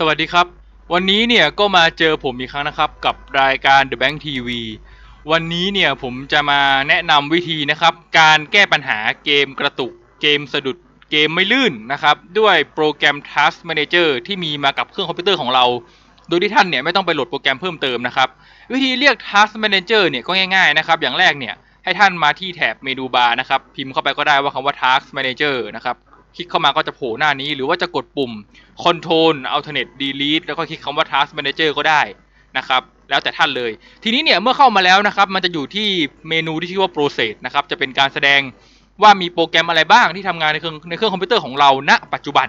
สวัสดีครับ วันนี้เนี่ยก็มาเจอผมอีกครั้งนะครับ กับรายการ The Bank TV วันนี้เนี่ยผมจะมาแนะนำวิธีนะครับ การแก้ปัญหาเกมกระตุก เกมสะดุดเกมไม่ลื่นนะครับ ด้วยโปรแกรม Task Manager ที่มีมากับเครื่องคอมพิวเตอร์ของเรา โดยที่ท่านเนี่ยไม่ต้องไปโหลดโปรแกรมเพิ่มเติมนะครับ วิธีเรียก Task Manager เนี่ยก็ง่ายๆนะครับ อย่างแรกเนี่ยให้ท่านมาที่แถบเมนูบาร์นะครับ พิมพ์เข้าไปก็ได้ว่าคำว่า Task Manager นะครับ คลิกเข้ามาก็จะโผล่หน้านี้ หรือว่าจะกดปุ่ม Control Alternate Delete แล้วก็คลิกคำว่า Task Manager ก็ได้นะครับแล้วแต่ท่านเลย ทีนี้เนี่ยเมื่อเข้ามาแล้วนะครับ มันจะอยู่ที่เมนูที่ชื่อว่า Process นะครับ จะเป็นการแสดงว่ามีโปรแกรมอะไรบ้างที่ทำงานในเครื่องในเครื่องคอมพิวเตอร์ของเราณ ปัจจุบัน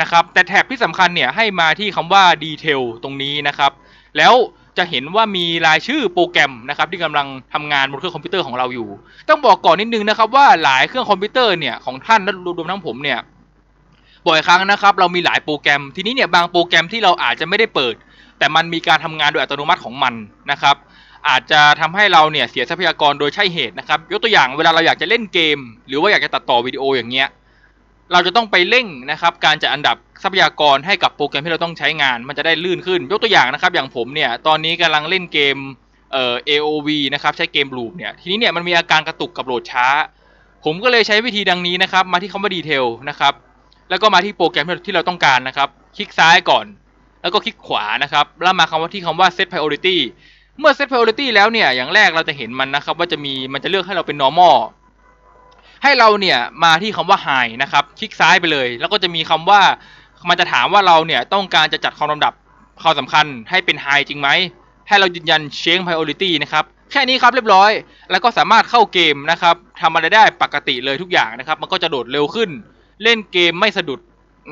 นะครับ แต่แถบที่สำคัญเนี่ยให้มาที่คำว่า Detail ตรงนี้นะครับ แล้ว จะเห็นว่ามีรายชื่อโปรแกรมนะครับที่กำลังทำงานบนเครื่องคอมพิวเตอร์ของเราอยู่ ต้องบอกก่อนนิดนึงนะครับว่าหลายเครื่องคอมพิวเตอร์เนี่ยของท่านและรวมทั้งผมเนี่ยบ่อยครั้งนะครับ เรามีหลายโปรแกรม ทีนี้เนี่ยบางโปรแกรมที่เราอาจจะไม่ได้เปิด แต่มันมีการทำงานโดยอัตโนมัติของมันนะครับ อาจจะทำให้เราเนี่ยเสียทรัพยากรโดยใช่เหตุนะครับ ยกตัวอย่างเวลาเราอยากจะเล่นเกม หรือว่าอยากจะตัดต่อวิดีโออย่างเงี้ย เราจะต้องไปเร่งนะครับการจัดอันดับทรัพยากรให้กับโปรแกรมที่เราต้องใช้งาน มันจะได้ลื่นขึ้น ยกตัวอย่างนะครับอย่างผมเนี่ยตอนนี้กำลังเล่นเกมเอ่อ AOV นะครับใช้เกมลูปเนี่ยทีนี้เนี่ยมันมีอาการกระตุกกับโหลดช้า ผมก็เลยใช้วิธีดังนี้นะครับมาที่คำว่าดีเทลนะครับแล้วก็มาที่โปรแกรมที่เราต้องการนะครับ คลิกซ้ายก่อน แล้วก็คลิกขวานะครับแล้วมาคำว่าที่คำว่า set priority เมื่อ set priority แล้วเนี่ยอย่างแรกเราจะเห็นมันนะครับว่าจะมีมันจะเลือกให้เราเป็น normal ให้เราเนี่ยมาที่คำว่า high นะครับ คลิกซ้ายไปเลย แล้วก็จะมีคำว่ามันจะถามว่าเราเนี่ยต้องการจะจัดความลำดับความสำคัญให้เป็น high จริงไหม ให้เรายืนยัน change priority นะครับ แค่นี้ครับเรียบร้อย แล้วก็สามารถเข้าเกมนะครับทำอะไรได้ปกติเลยทุกอย่างนะครับ มันก็จะโดดเร็วขึ้น เล่นเกมไม่สะดุด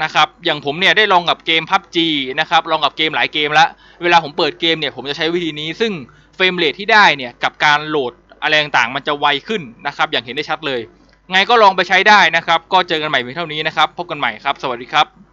นะครับอย่างผมเนี่ยได้ลองกับเกม PUBG นะครับลองกับเกมหลายเกมแล้วเวลาผมเปิดเกมเนี่ยผมจะใช้วิธีนี้ ซึ่งเฟรมเรทที่ได้เนี่ยกับการโหลดอะไรต่างๆมันจะไวขึ้นนะครับอย่างเห็นได้ชัดเลย ไงก็ลองไปใช้ได้นะครับ ก็เจอกันใหม่เพียงเท่านี้นะครับ พบกันใหม่ครับ สวัสดีครับ